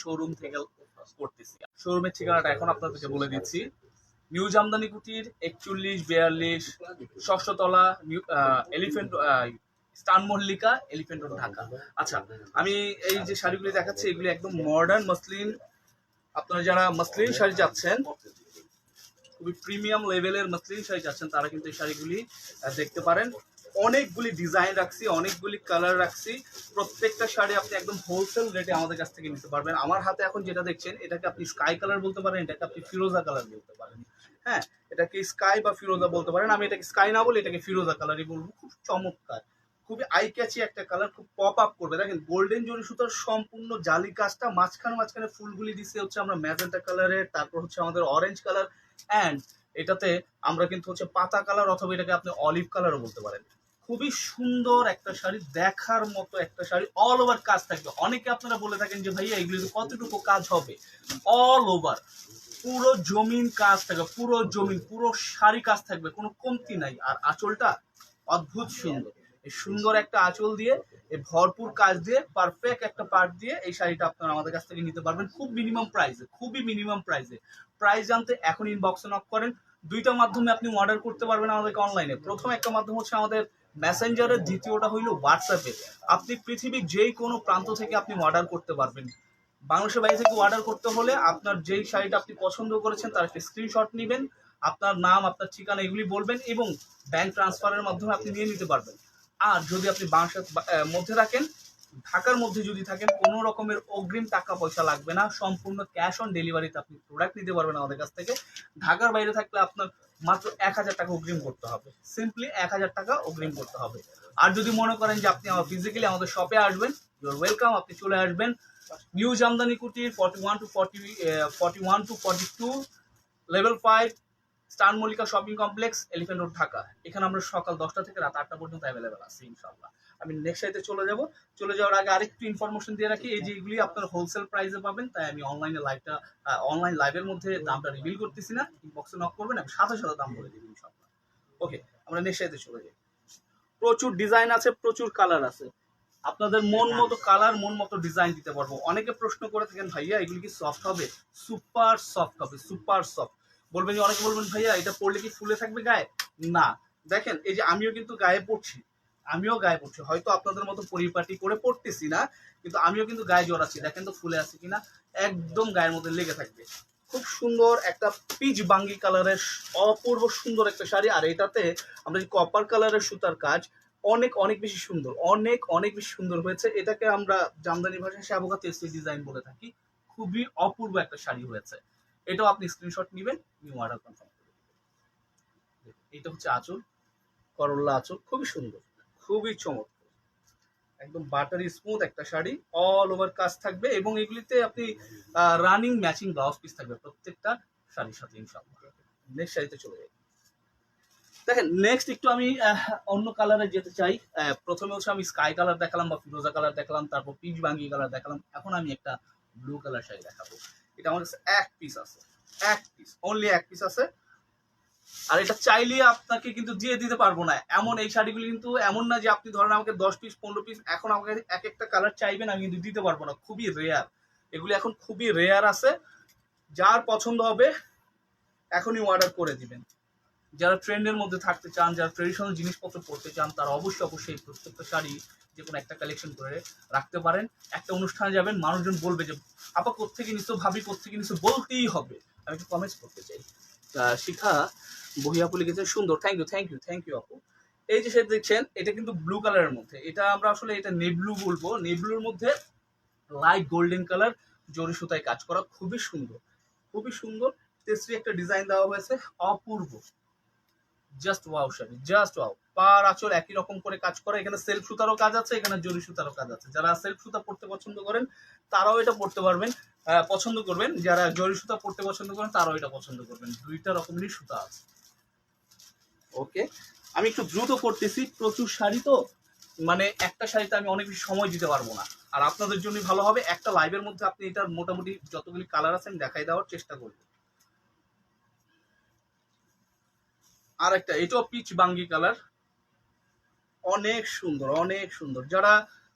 Showroom থেকে করতেছি। শোরুমের ঠিকানাটা এখন আপনাদেরকে বলে দিচ্ছি। নিউ জামদানি কুটির, একচল্লিশ, বিয়াল্লিশ, ষষ্ঠতলা, নিউ এলিফেন্ট স্টান মল্লিকা, এলিফেন্ট রোড, ঢাকা। আচ্ছা আমি এই যে শাড়িগুলি দেখাচ্ছি, এগুলি একদম মডার্ন মসলিন। আপনারা যারা মসলিন শাড়ি চাচ্ছেন, খুবই প্রিমিয়াম লেভেলের মসলিন শাড়ি চাচ্ছেন, তারা কিন্তু এই শাড়িগুলি দেখতে পারেন। অনেকগুলি ডিজাইন রাখছি, অনেকগুলি কালার রাখছি। প্রত্যেকটা শাড়ি আপনি একদম হোলসেল রেটে আমাদের কাছ থেকে নিতে পারবেন। আমার হাতে এখন যেটা দেখছেন, এটাকে আপনি স্কাই কালার বলতে পারেন, এটাকে আপনি ফিরোজা কালার বলতে পারেন। হ্যাঁ এটাকে স্কাই বা ফিরোজা বলতে পারেন। আমি এটাকে স্কাই না বলে এটাকে ফিরোজা কালারই বলব। খুব চমৎকার, খুবই আই ক্যাচি একটা কালার খুব পপ আপ করবে। দেখেন গোল্ডেন জরি সুতার সম্পূর্ণ জালি কাজটা মাঝখানে মাঝখানে ফুলগুলি দিচ্ছে হচ্ছে আমরা ম্যাজেন্টা কালারের তারপর হচ্ছে আমাদের অরেঞ্জ কালার অ্যান্ড এটাতে আমরা কিন্তু হচ্ছে পাতা কালার অথবা এটাকে আপনি অলিভ কালারও বলতে পারেন। খুবই সুন্দর একটা শাড়ি, দেখার মতো একটা শাড়ি অল ওভার কাজ থাকবে। অনেকে আপনারা বলে থাকেন যে, ভাইয়া এগুলিতে কতটুকু কাজ হবে? অল ওভার পুরো জমিন কাজ থাকবে, পুরো জমিন, পুরো শাড়ি কাজ থাকবে, কোনো কমতি নাই। আর আঁচলটা অদ্ভুত সুন্দর। এই সুন্দর একটা আঁচল দিয়ে, এই ভরপুর কাজ দিয়ে পারফেক্ট একটা পার্ট দিয়ে এই শাড়িটা আপনারা আমাদের কাছ থেকে নিতে পারবেন খুব মিনিমাম প্রাইসে খুবই মিনিমাম প্রাইসে প্রাইস জানতে এখন ইনবক্সে নক করেন। দুইটা মাধ্যমে আপনি অর্ডার করতে পারবেন আমাদেরকে অনলাইনে প্রথম একটা মাধ্যম হচ্ছে আমাদের মেসেঞ্জারের দ্বিতীয়টা হইল হোয়াটসঅ্যাপে আপনি পৃথিবীর যেই কোনো প্রান্ত থেকে আপনি অর্ডার করতে পারবেন। বাংলাদেশের বাইরে থেকে অর্ডার করতে হলে আপনার যেই শাড়িটা আপনি পছন্দ করেছেন, তার একটা স্ক্রিনশট নেবেন, আপনার নাম, আপনার ঠিকানা এগুলি বলবেন এবং ব্যাংক ট্রান্সফারের মাধ্যমে আপনি নিয়ে নিতে পারবেন। আর যদি আপনি বাংলাদেশের মধ্যে থাকেন ঢাকার মধ্যে যদি থাকেন, কোনো রকমের অগ্রিম টাকা পয়সা লাগবে না। সম্পূর্ণ ক্যাশ অন ডেলিভারিতে আপনি প্রোডাক্ট নিতে পারবেন আমাদের কাছ থেকে। ঢাকার বাইরে থাকলে আপনার মাত্র এক হাজার টাকা অগ্রিম করতে হবে। সিম্পলি এক হাজার টাকা অগ্রিম করতে হবে। আর যদি মনে করেন যে আপনি আমার ফিজিক্যালি আমাদের শপে আসবেন ইউর ওয়েলকাম আপনি চলে আসবেন। New Jamdani Kutir forty one two forty forty one two forty two level five star Mallika shopping complex elephant road Dhaka. এখানে আমরা সকাল দশটা থেকে রাত আটটা পর্যন্ত অ্যাভেলেবেল আছি ইনশাল্লাহ আমি নেক্সট সাইডে চলে যাব। চলে যাওয়ার আগে আরেকটু ইনফরমেশন দিয়ে রাখি এই যে এগুলি আপনার হোলসেল প্রাইসে পাবেন তাই আমি অনলাইনে লাইভটা অনলাইন লাইভের মধ্যে দামটা রিভিল করতেছি না। ইনবক্সে নক করবেন আমি সাথে সাথে দাম বলে দিবি ইনশাল্লাহ ওকে আমরা নেক্সট সাইডে চলে যাই। প্রচুর ডিজাইন আছে প্রচুর কালার আছে। আপনাদের মন মতো কালার মন মতো ডিজাইন দিতে পারব। অনেকে প্রশ্ন করে থাকেন ভাইয়া এগুলি কি সফট হবে? সুপার সফট হবে সুপার সফট বলবেন যে, অনেকে বলবেন, ভাইয়া, এটা পরলে কি ফুলে থাকবে গায়ে? না। দেখেন, এই যে আমিও কিন্তু গায়ে পড়ছি। আমিও গায়ে পড়ছি। হয়তো আপনাদের মতো পরিপাটি করে পড়তেছি না, কিন্তু আমিও কিন্তু গায়ে জড়াচ্ছি দেখেন তো ফুলে আছে কিনা? একদম গায়ের মধ্যে লেগে থাকবে। খুব সুন্দর একটা পিচ বাঙ্গি কালারের অপূর্ব সুন্দর একটা শাড়ি। আর এটাতে আমরা যে কপার কালারের সুতার কাজ, অনেক অনেক বেশি সুন্দর, অনেক অনেক বেশি সুন্দর হয়েছে। এটাকে আমরা জামদানি ভাষায় শ্যাবকা তেসি ডিজাইন বলে থাকি। খুবই অপূর্ব একটা শাড়ি হয়েছে। এটাও আপনি স্ক্রিনশট নেবেন নিউ অর্ডার কনফার্ম করে। এটা হচ্ছে আঁচল করল্লা আঁচল, খুবই সুন্দর, খুবই চমৎকার। একদম বাটারি স্মুথ একটা শাড়ি অল ওভার কাজ থাকবে এবং এগুলিতে আপনি রানিং ম্যাচিং ব্লাউজ পিস থাকবে প্রত্যেকটা শাড়ির সাথে, ইনশাআল্লাহ। নেক্সট শাড়িতে চলে যাই। দেখেন নেক্সট একটু আমি অন্য কালারে যেতে চাই। প্রথমে হচ্ছে আমি স্কাই কালার দেখালাম বা ফিরোজা কালার দেখালাম, তারপর পিচ বাঙ্গি কালার দেখালাম। এখন আমি একটা ব্লু কালার শাড়ি দেখাবো। এটা আমার কাছে এক পিস আছে। এক পিস অনলি এক পিস আছে। আর এটা চাইলে আপনাকে কিন্তু দিয়ে দিতে পারব না। এমন এই শাড়িগুলি কিন্তু এমন না যে আপনি ধরেন আমাকে দশ পিস পনেরো পিস এখন আমাকে এক একটা কালার চাইবেন, আমি কিন্তু দিতে পারব না। খুবই রেয়ার এগুলি এখন খুবই রেয়ার আছে। যার পছন্দ হবে, এখনই অর্ডার করে দিবেন। যারা ট্রেন্ডের মধ্যে থাকতে চান, যারা ট্রেডিশনাল জিনিসপত্র পড়তে চান, তারা অবশ্যই অবশ্যই প্রত্যেকটা শাড়ি যে কোনো একটা কালেকশন করে রাখতে পারেন। একটা অনুষ্ঠানে যাবেন, মানুষজন বলবে যে, আপা কোথেকে নিছো, ভাবি কোথেকে নিছো? বলতেই হবে। আমি একটু কমেন্টস করতে চাই। শিখা, বহিয়াপু লিখেছে সুন্দর। Thank you thank you thank you আপু। এই যে সেটা দেখছেন, এটা কিন্তু ব্লু কালারের মধ্যে। এটা আমরা আসলে এটা নেব্লু বলব। নেব্লুর মধ্যে লাইট গোল্ডেন কালার জরি সুতায় কাজ করা। খুবই সুন্দর। খুবই সুন্দর। তেসরি একটা ডিজাইন দেওয়া হয়েছে। অপূর্ব। Just wow sari just wow পার আঁচল একই রকম করে কাজ করে। এখানে সেলফ সুতারও কাজ আছে, এখানে জরি সুতারও কাজ আছে। যারা সেলফ সুতা পড়তে পছন্দ করেন, তারাও এটা পড়তে পারবেন। পছন্দ করবেন। যারা জরি সুতা পড়তে পছন্দ করেন, তারাও এটা পছন্দ করবেন। দুইটা রকমেরই সুতা আছে। ওকে আমি একটু দ্রুত করতেছি প্রচুর শাড়ি তো? মানে একটা শাড়িতে আমি অনেক বেশি সময় দিতে পারব না। আর আপনাদের জন্য ভালো হবে, একটা লাইভের মধ্যে আপনি এটার মোটামুটি যতগুলি কালার আছে, আমি দেখাই দেওয়ার চেষ্টা করব। আর একটা এটাও পিচ বাঙ্গি কালার অনেক সুন্দর অনেক সুন্দর। যারা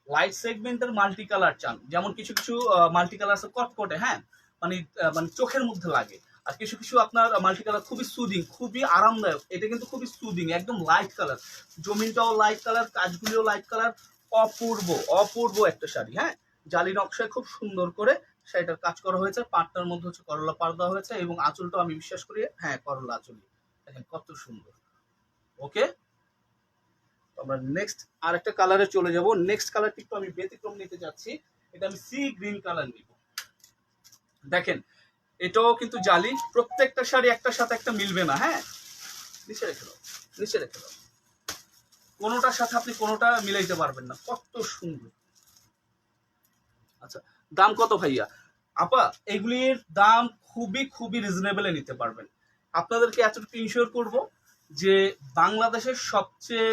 লাইট সেগমেন্টের মাল্টি কালার চান, যেমন কিছু কিছু মাল্টি কালার আছে কটকটে হ্যাঁ? মানে মানে চোখের মধ্যে লাগে। আর কিছু কিছু আপনার মাল্টি কালার খুবই সুদিং খুবই আরামদায়ক। এটা কিন্তু খুবই সুদিং একদম লাইট কালার জমিনটাও লাইট কালার কাজগুলিও লাইট কালার অপূর্ব অপূর্ব একটা শাড়ি হ্যাঁ? জালি নকশায় খুব সুন্দর করে শাড়িটার কাজ করা হয়েছে। পাটটার মধ্যে হচ্ছে করলা পার দেওয়া হয়েছে এবং আঁচলটাও আমি বিশ্বাস করি হ্যাঁ করলা আঁচল। দেখেন কত সুন্দর। ওকে আমরা নেক্সট আরেকটা কালারে চলে যাব। নেক্সট কালারটি একটু আমি ব্যতিক্রম নিতে যাচ্ছি। এটা আমি সি গ্রিন কালার নিব। দেখেন, এটাও কিন্তু জালি। প্রত্যেকটা শাড়ি একটার সাথে একটা মিলবে না হ্যাঁ? নিচে রেখে দাও, নিচে রেখে দাও। কোনোটার সাথে আপনি কোনোটা মিলাইতে পারবেন না। কত সুন্দর। আচ্ছা দাম কত ভাইয়া? আপা, এগুলির দাম খুবই খুবই রিজনেবলে নিতে পারবেন। আপনাদেরকে এতটুকু ইনশিওর করব যে বাংলাদেশের সবচেয়ে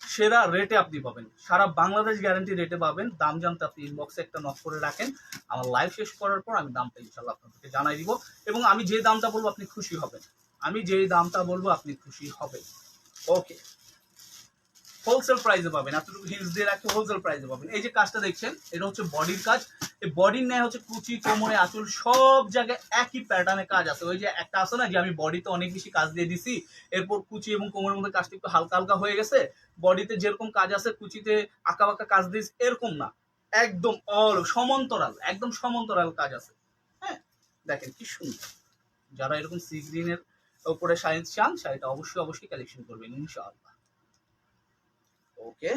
সেরা রেটে আপনি পাবেন। সারা বাংলাদেশ গ্যারান্টি রেটে পাবেন। দাম জানতে আপনি ইনবক্সে একটা নক করে রাখেন। আমার লাইভ শেষ করার পর আমি দামটা ইনশাল্লাহ আপনাদেরকে জানাই দিব। এবং আমি যে দামটা বলব আপনি খুশি হবেন। আমি যে দামটা বলব আপনি খুশি হবেন। ওকে হোলসেল প্রাইসে পাবেন। এতটুকু হিলস দিয়ে রাখে হোলসেল প্রাইসে পাবেন। এই যে কাজটা দেখছেন, এটা হচ্ছে বডির কাজ। এই বডির ন্যায় হচ্ছে কুচি, কোমরে আঁচল, সব জায়গায় একই প্যাটার্নে কাজ আছে। ওই যে একটা আছে না, যে আমি বডিতে অনেক বেশি কাজ দিয়ে দিছি, এরপর কুচি এবং কোমরের মধ্যে কাজটা একটু হালকা হালকা হয়ে গেছে বডিতে যেরকম কাজ আছে, কুচিতে আঁকা বাঁকা কাজ দিয়েছি এরকম না। একদম অল সমান্তরাল, একদম সমান্তরাল কাজ আছে। হ্যাঁ দেখেন কি সুন্দর। যারা এরকম সি গ্রিনের উপরে সায়েন্স চান, সেটা অবশ্যই অবশ্যই কালেকশন করবেন, ইনশাআল্লাহ। ওকে।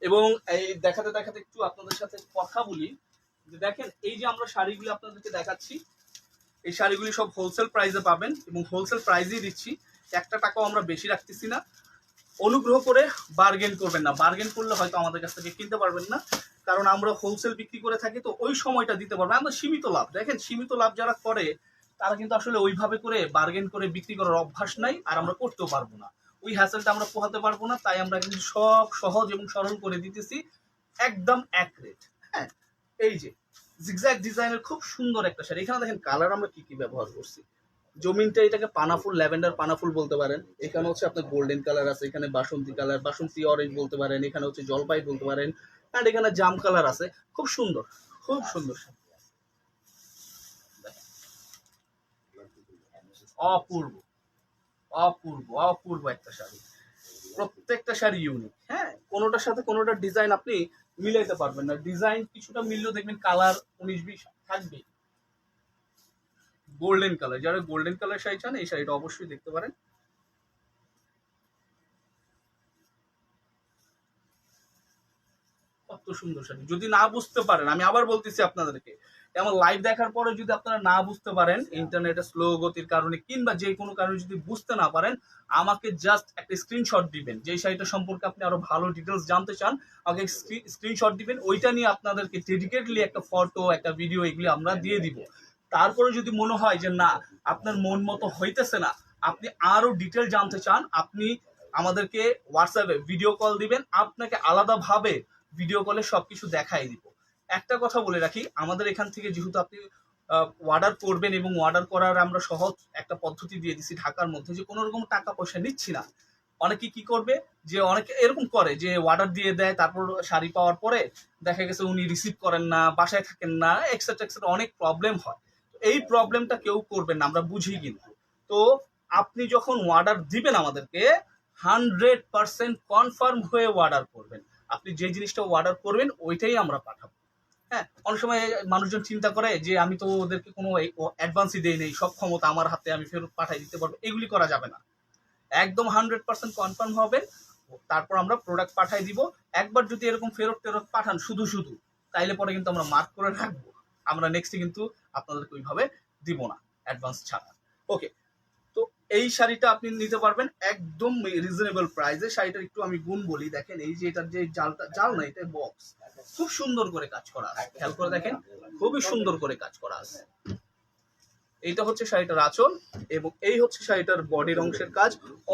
এবং এই দেখাতে দেখাতে একটু আপনাদের সাথে কথা বলি। যে দেখেন, এই যে আমরা শাড়িগুলি আপনাদেরকে দেখাচ্ছি, এই শাড়িগুলি সব হোলসেল প্রাইসে পাবেন এবং হোলসেল প্রাইসেই দিচ্ছি। একটা টাকাও আমরা বেশি রাখতেছি না। অনুগ্রহ করে বার্গেন করবেন না। বার্গেন করলে হয়তো আমাদের কাছ থেকে কিনতে পারবেন না। কারণ আমরা হোলসেল বিক্রি করে থাকি, তো ওই সময়টা দিতে পারব। আমরা সীমিত লাভ। দেখেন, সীমিত লাভ যারা করে, তারা কিন্তু আসলে ওইভাবে করে বার্গেন করে বিক্রি করার অভ্যাস নাই, আর আমরা করতেও পারব না। ওই হ্যাসেলটা আমরা পোহাতে পারব না, তাই আমরা কিন্তু সব সহজ এবং সরল করে দিতেছি, একদম অ্যাকুরেট হ্যাঁ এই যে জিগজ্যাগ ডিজাইনের খুব সুন্দর একটা শাড়ি। এখানে দেখেন কালার আমরা কি কি ব্যবহার করছি? জমিনটা এটাকে পানাফুল, ল্যাভেন্ডার পানাফুল বলতে পারেন। এখানে হচ্ছে আপনার গোল্ডেন কালার আছে, এখানে বাসন্তী কালার বাসন্তী অরেঞ্জ বলতে পারেন, এখানে হচ্ছে জলপাই বলতে পারেন আর এখানে জাম কালার আছে। খুব সুন্দর খুব সুন্দর অপূর্ব। অপূর্ব অপূর্ব একটা শাড়ি। প্রত্যেকটা শাড়ি ইউনিক হ্যাঁ কোনোটার সাথে কোনোটার ডিজাইন আপনি মিলাইতে পারবেন না। ডিজাইন কিছুটা মিললেও দেখবেন কালার উনিশ বিশ থাকবে। গোল্ডেন কালার যারা গোল্ডেন কালার শাড়ি চান, এই শাড়িটা অবশ্যই দেখতে পারেন। কত সুন্দর শাড়ি। যদি না বুঝতে পারেন, আমি আবার বলতেছি আপনাদেরকে এমন লাইভ দেখার পরে যদি আপনারা না বুঝতে পারেন ইন্টারনেটে স্লো গতির কারণে কিংবা যে কোনো কারণে যদি বুঝতে না পারেন, আমাকে জাস্ট একটা স্ক্রিনশট দিবেন। যে শাড়িটা সম্পর্কে আপনি আরও ভালো ডিটেলস জানতে চান, আমাকে স্ক্রিনশট দিবেন। ওইটা নিয়ে আপনাদেরকে ডেডিকেটলি একটা ফটো একটা ভিডিও এগুলি আমরা দিয়ে দিব। তারপরে যদি মনে হয় যে না, আপনার মন মতো হইতেছে না, আপনি আরও ডিটেল জানতে চান, আপনি আমাদেরকে হোয়াটসঅ্যাপে ভিডিও কল দিবেন। আপনাকে আলাদাভাবে ভিডিও কলে সবকিছু দেখাই দিব। একটা কথা বলে রাখি, আমাদের এখান থেকে যেহেতু আপনি অর্ডার করবেন এবং অর্ডার করার আমরা সহজ একটা পদ্ধতি দিয়ে দিছি ঢাকার মধ্যে যে কোনো রকম টাকা পয়সা নিচ্ছি না। অনেকে কি করবে যে অনেকে এরকম করে যে অর্ডার দিয়ে দেয়, তারপর শাড়ি পাওয়ার পরে দেখা গেছে উনি রিসিভ করেন না, বাসায় থাকেন না এক্সেট্রা এক্সেট্রা অনেক প্রবলেম হয়। এই প্রবলেমটা কেউ করবেন না, আমরা বুঝি কিন্তু। তো আপনি যখন অর্ডার দিবেন আমাদেরকে হান্ড্রেড পার্সেন্ট কনফার্ম হয়ে অর্ডার করবেন। আপনি যে জিনিসটা অর্ডার করবেন, ওইটাই আমরা পাঠাবো। হ্যাঁ অনেক সময় মানুষজন চিন্তা করে যে আমি তো ওদেরকে কোনো অ্যাডভান্সই দেই নেই, সব ক্ষমতা আমার হাতে আমি ফেরত পাঠাই দিতে পারব, এগুলি করা যাবে না। একদম হান্ড্রেড পার্সেন্ট কনফার্ম হবেন তারপর আমরা প্রোডাক্ট পাঠাই দিব। একবার যদি এরকম ফেরত টেরত পাঠান, শুধু শুধু, তাইলে পরে কিন্তু আমরা মার্ক করে রাখব। আমরা নেক্সটে কিন্তু আপনাদেরকে ওইভাবে দিব না অ্যাডভান্স ছাড়া। ওকে এই শাড়িটা আপনি নিতে পারবেন একদম রিজনেবল প্রাইসে শাড়িটার একটু আমি গুণ বলি, দেখেন এই যে এটার যে জালটা, জাল না এটা বক্স খুব সুন্দর করে কাজ করা আছে। খেয়াল করে দেখেন, খুবই সুন্দর করে কাজ করা আছে। এইটা হচ্ছে শাড়িটার আঁচল এবং এই হচ্ছে শাড়িটার বডির অংশের কাজ।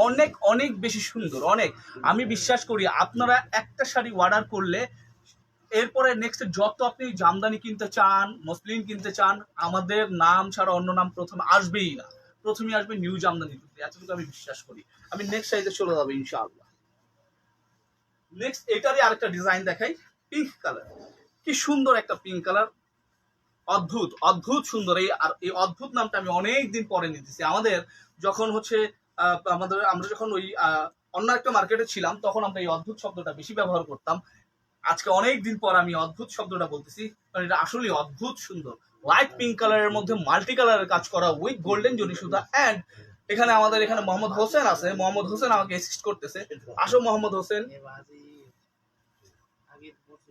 অনেক অনেক বেশি সুন্দর, অনেক। আমি বিশ্বাস করি আপনারা একটা শাড়ি অর্ডার করলে এরপরে নেক্সট যত আপনি জামদানি কিনতে চান, মসলিন কিনতে চান, আমাদের নাম ছাড়া অন্য নাম প্রথমে আসবেই না। প্রথমে আসবে নিউ জামদানি এতটুকু আমি বিশ্বাস করি। আমি নেক্সট সাইজে চলে যাব, ইনশাআল্লাহ। নেক্সট এটারই আরেকটা ডিজাইন দেখাই পিঙ্ক কালার কি সুন্দর একটা পিঙ্ক কালার অদ্ভুত অদ্ভুত সুন্দর। এই আর এই অদ্ভুত নামটা আমি অনেক দিন পরে নিতেছি। আমাদের যখন হচ্ছে আমাদের, আমরা যখন ওই অন্য একটা মার্কেটে ছিলাম, তখন আমরা এই অদ্ভুত শব্দটা বেশি ব্যবহার করতাম। আজকে অনেক দিন পর আমি অদ্ভুত শব্দটা বলতেছি, কারণ এটা আসলে অদ্ভুত সুন্দর। লাইট পিঙ্ক কালারের মধ্যে মাল্টি কালারের কাজ করা উইথ গোল্ডেন জরি সুতা অ্যান্ড এখানে আমাদের এখানে মোহাম্মদ হোসেন আছে। মোহাম্মদ হোসেন আমাকে অ্যাসিস্ট করতেছে। আসো মোহাম্মদ হোসেন।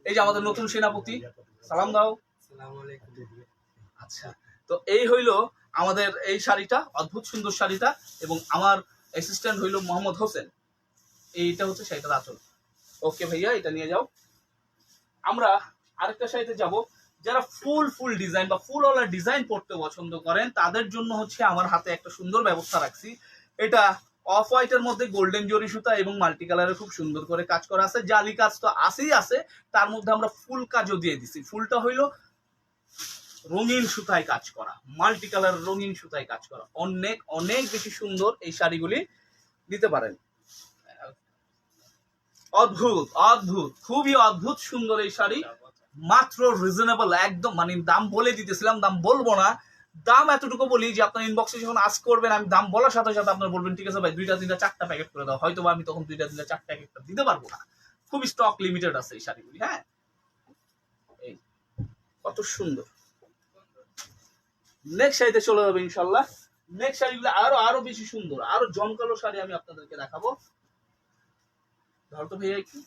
এই যে আমাদের নতুন সেনাপতি, সালাম দাও। আচ্ছা তো এই হইল আমাদের এই শাড়িটা, অদ্ভুত সুন্দর শাড়িটা এবং আমার অ্যাসিস্ট্যান্ট হইল মোহাম্মদ হোসেন। এইটা হচ্ছে শাড়িটার আচল। ওকে ভাইয়া, এটা নিয়ে যাও। আমরা আরেকটা শাড়িতে যাব। যারা ফুল ফুল ডিজাইন বা ফুল ওয়ালা ডিজাইন পড়তে পছন্দ করেন, তাদের জন্য হচ্ছে আমার হাতে একটা সুন্দর ব্যবস্থা রাখছি। এটা অফ হোয়াইটের মধ্যে গোল্ডেন জরি সুতা এবং মাল্টি কালারের খুব সুন্দর করে কাজ করা আছে। জালি কাজ তো আছেই আছে, তার মধ্যে আমরা ফুল কাজও দিয়ে দিছি। ফুলটা হইল রঙিন সুতায় কাজ করা মাল্টি কালার রঙিন সুতায় কাজ করা। অনেক অনেক বেশি সুন্দর এই শাড়িগুলি দিতে পারেন। অদ্ভুত অদ্ভুত, খুবই অদ্ভুত সুন্দর এই শাড়ি। মাত্র রিজনেবল একদম মানে দাম বলে দিতেছিলাম, দাম বলব না। দাম এতটুকু বলি যে আপনার ইনবক্সে যখন আজ করবেন, আমি দাম বলার সাথে সাথে আপনার বলবেন, ঠিক আছে ভাই, দুইটা, তিনটা, চারটা প্যাকেট করে দাও। হয়তো আমি তখন দুইটা, তিনটা, চারটা প্যাকেট দিতে পারব না। খুবই স্টক লিমিটেড আছে এই শাড়িগুলি হ্যাঁ? এই, কত সুন্দর। নেক্সট শাড়িতে চলে যাবে ইনশাল্লাহ নেক্সট শাড়িগুলো আরও আরও বেশি সুন্দর, আরও জমকালো শাড়ি আমি আপনাদেরকে দেখাবো। ধরো তো ভাইয়া একটু।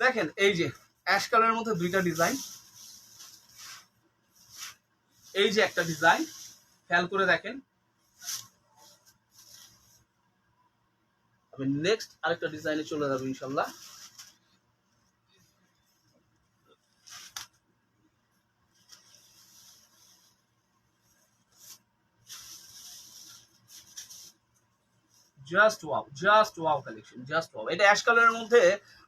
দেখেন, এই যে অ্যাশ কালারের মধ্যে দুইটা ডিজাইন। এই যে একটা ডিজাইন, খেয়াল করে দেখেন। আমি নেক্সট আরেকটা ডিজাইনে চলে যাব ইনশাল্লাহ। Just wow just wow collection just wow এটা অ্যাশ কালারের মধ্যে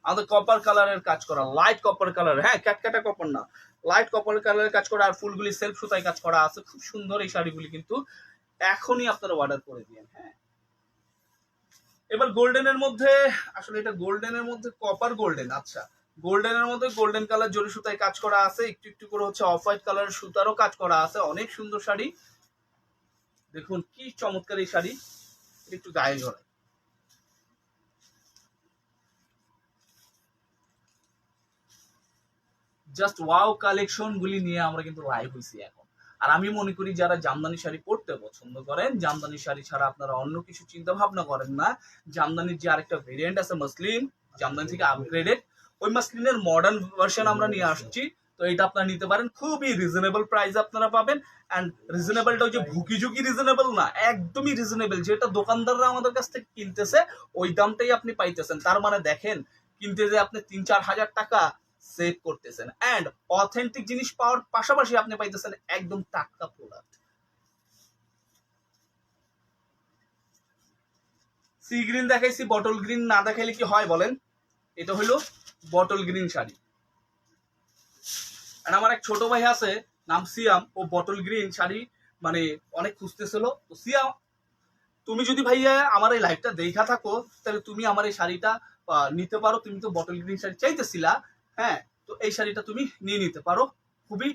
আমাদের কপার কালারের কাজ করা লাইট কপার কালার হ্যাঁ ক্যাটকাটা কপার না। লাইট কপার কালারের কাজ করা আর ফুলগুলি সেলফ সুতায় কাজ করা আছে, খুব সুন্দর এই শাড়িগুলি কিন্তু এখনই আপনারা অর্ডার করে দিন হ্যাঁ। এবার গোল্ডেনের মধ্যে, আসলে এটা গোল্ডেনের মধ্যে কপার গোল্ডেন আচ্ছা। গোল্ডেনের মধ্যে গোল্ডেন কালার জরি সুতায় কাজ করা আছে, একটু একটু করে হচ্ছে অফ হোয়াইট কালারের সুতারও কাজ করা আছে, অনেক সুন্দর শাড়ি। দেখুন, কি চমৎকার এই শাড়ি। একটু গায়ে জড়ায় জাস্ট ওয়াও কালেকশন গুলি নিয়ে আমরা কিন্তু লাইভ হইছি এখন। আর আমি মনে করি যারা জামদানি শাড়ি পরতে পছন্দ করেন, জামদানি শাড়ি ছাড়া আপনারা অন্য কিছু চিন্তা ভাবনা করেন না। জামদানির যে আরেকটা ভেরিয়েন্ট আছে মাসলিন জামদানি থেকে আপগ্রেডেড ওই মাসলিনের মডার্ন ভার্সন আমরা নিয়ে আসছি। তো এটা আপনারা নিতে পারেন। খুবই রিজনেবল প্রাইস আপনারা পাবেন। অ্যান্ড রিজনেবলটা হচ্ছে ভুকি ঝুঁকি রিজনেবল না, একদমই রিজনেবল যেটা দোকানদাররা আমাদের কাছ থেকে কিনতেছে, ওই দামটাই আপনি পাইতেছেন। তার মানে দেখেন, কিনতে যে আপনি তিন চার হাজার টাকা সেভ করতেছেন। অ্যান্ড অথেন্টিক জিনিস পাওয়ার পাশাপাশি আপনি পাইতেছেন একদম টাটকা প্রোডাক্ট সি গ্রিন দেখাইছি বটল গ্রিন না দেখাইলে কি হয় বলেন? এটা হলো বটল গ্রিন শাড়ি। আর আমার এক ছোট ভাই আছে, নাম সিয়াম। ও বটল গ্রিন শাড়ি মানে অনেক খুঁজতেছিল। তো সিয়াম, তুমি যদি ভাইয়া আমার এই লাইফটা দেখা থাকো, তাহলে তুমি আমার এই শাড়িটা নিতে পারো। তুমি তো বটল গ্রিন শাড়ি চাইতেছিলা হ্যাঁ? তো এই শাড়িটা তুমি নিয়ে নিতে পারো। খুবই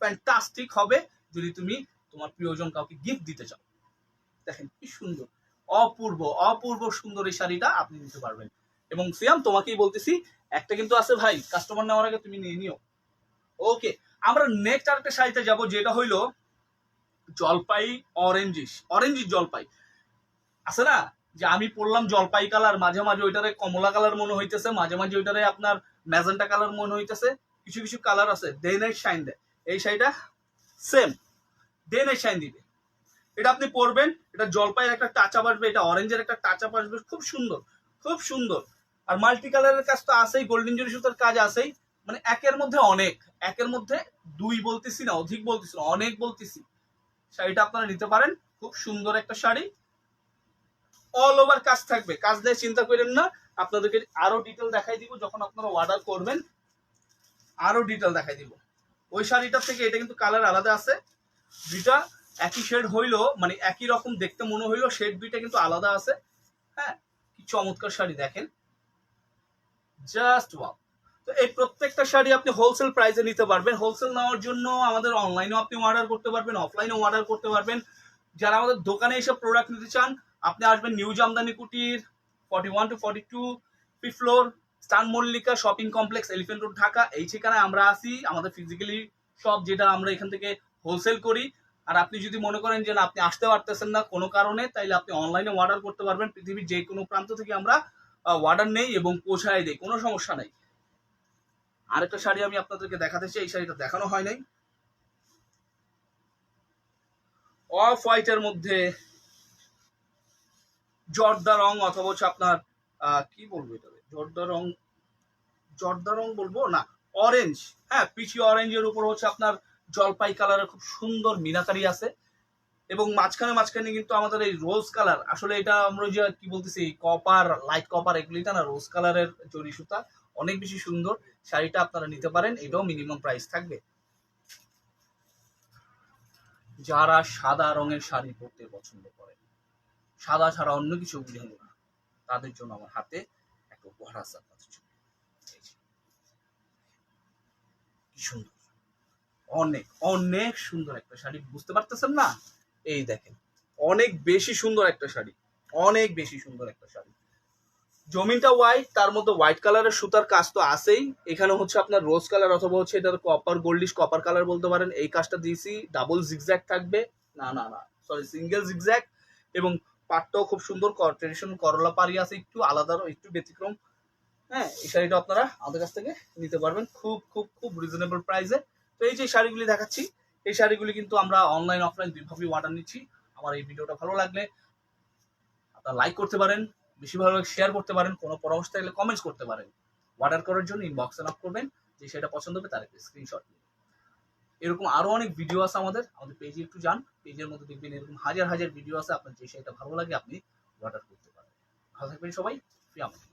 ফ্যান্টাস্টিক হবে যদি তুমি তোমার প্রিয়জন কাউকে গিফট দিতে চাও। দেখেন কি সুন্দর, অপূর্ব অপূর্ব সুন্দর এই শাড়িটা আপনি নিতে পারবেন। এবং সিয়াম, তোমাকেই বলতেছি, একটা কিন্তু আছে ভাই কাস্টমার নেওয়ার আগে তুমি নিয়ে নিও। ওকে আমরা নেক্সট আরেকটা শাড়িতে যাব, যেটা হইল জলপাই অরেঞ্জিস অরেঞ্জিস জলপাই। আছে না? যে আমি পড়লাম জলপাই কালার মাঝে মাঝে ওইটারে কমলা কালার মনে হইতেছে, মাঝে মাঝে ওইটারে আপনার ম্যাজেন্টা কালার মনে হইতেছে, কিছু কিছু কালার আছে ডে এর শাইন দেয়। এই শাড়িটা সেম ডে এর শাইন দিবে। এটা আপনি পরবেন, এটা জলপাইয়ের একটা টাচ আপ আসবে, এটা অরেঞ্জের একটা টাচ আপ আসবে, খুব সুন্দর খুব সুন্দর। আর মাল্টি কালারের কাজ তো আছেই গোল্ডেন জরি সুতার কাজ আছেই। মানে একের মধ্যে অনেক, একের মধ্যে দুই বলতেছি না, অধিক বলতেছি না, অনেক বলতেছি। শাড়িটা আপনারা নিতে পারেন, খুব সুন্দর একটা শাড়ি। অল ওভার কাজ থাকবে, কাজ নিয়ে চিন্তা করেন না, আপনাদেরকে আরও ডিটেল দেখাই দিব, যখন আপনারা অর্ডার করবেন, আরও ডিটেল দেখাই দিব। ওই শাড়িটার থেকে এটা কিন্তু কালার আলাদা আছে। দুইটা একই শেড হইল মানে একই রকম দেখতে মনে হইল শেড দুইটা কিন্তু আলাদা আছে। হ্যাঁ কি চমৎকার শাড়ি দেখেন। জাস্ট ওয়াও তো এই প্রত্যেকটা শাড়ি আপনি হোলসেল প্রাইসে নিতে পারবেন। হোলসেল নেওয়ার জন্য আমাদের অনলাইনেও আপনি অর্ডার করতে পারবেন অফলাইনেও অর্ডার করতে পারবেন। যারা আমাদের দোকানে এসব প্রোডাক্ট নিতে চান, আপনি আসবেন new Jamdani Kutir forty one two forty two fifth floor স্টান Mallika shopping complex elephant road Dhaka এই ঠিকানায় আমরা আসি আমাদের ফিজিক্যালি সব যেটা আমরা এখান থেকে হোলসেল করি। আর আপনি যদি মনে করেন যে আপনি আসতে পারতেছেন না কোনো কারণে, তাইলে আপনি অনলাইনে অর্ডার করতে পারবেন। পৃথিবীর যে কোনো প্রান্ত থেকে আমরা অর্ডার নেই এবং পৌঁছায় দেই, কোনো সমস্যা নেই। আরেকটা শাড়ি আমি আপনাদেরকে দেখাতে চাই, এই শাড়িটা দেখানো হয় নাই। অফ হোয়াইটের মধ্যে জর্দা রং অথবা হচ্ছে আপনার কি বলব এটা জর্দা রং জর্দা রং বলব? না অরেঞ্জ হ্যাঁ পিচি অরেঞ্জের উপর হচ্ছে আপনার জলপাই কালারের খুব সুন্দর মিনাকারি আছে। এবং মাঝখানে মাঝখানে কিন্তু আমাদের এই রোজ কালার আসলে এটা আমরা যে কি বলতেছি কপার লাইট কপার এগুলি না রোজ কালারের জরি সুতা অনেক বেশি সুন্দর। শাড়িটা আপনারা নিতে পারেন, এটাও মিনিমাম প্রাইস থাকবে। যারা সাদা রঙের শাড়ি পরতে পছন্দ করেন, সাদা ছাড়া অন্য কিছু বুঝেন না। তাদের জন্য আমার হাতে একটা উপহার আছে আপনাদের জন্য। কি সুন্দর। অনেক অনেক সুন্দর একটা শাড়ি, বুঝতে পারতেছেন না? এই দেখেন, অনেক বেশি সুন্দর একটা শাড়ি, অনেক বেশি সুন্দর একটা শাড়ি। জমিনটা হোয়াইট তার মধ্যে হোয়াইট কালারের সুতার কাজ তো আছেই। এখানে হচ্ছে আপনার রোজ কালার অথবা হচ্ছে এটার কপার গোল্ডিশ কপার কালার বলতে পারেন। এই কাজটা দিয়েছি। ডাবল জিগজ্যাক থাকবে। না না না সরি সিঙ্গেল জিগজ্যাক এবং পাটটাও খুব সুন্দর ট্রেডিশনাল করলা পাড়ি আছে একটু আলাদা একটু ব্যতিক্রম। হ্যাঁ এই শাড়িটা আপনারা আমাদের কাছ থেকে নিতে পারবেন খুব খুব খুব রিজনেবল প্রাইসে তো এই যে শাড়িগুলি দেখাচ্ছি, এই শাড়িগুলি কিন্তু আমরা অনলাইন অফলাইন দুইভাবেই অর্ডার নিচ্ছি। আমার এই ভিডিওটা ভালো লাগলে আপনারা লাইক করতে পারেন। বেশি ভালো শেয়ার করতে পারেন, কোনো পরামর্শ থাকলে কমেন্টস করতে পারেন। অর্ডার করার জন্য ইনবক্সে নক করবেন, যে সেটা পছন্দ হবে তার একটা স্ক্রিনশট এরকম আরও অনেক ভিডিও আছে আমাদের আমাদের পেজে একটু যান পেজের মধ্যে দেখবেন এরকম হাজার হাজার ভিডিও আছে, আপনার যে সেটা ভালো লাগে আপনি অর্ডার করতে পারেন। ভালো থাকবেন সবাই ফ্রি আমাদের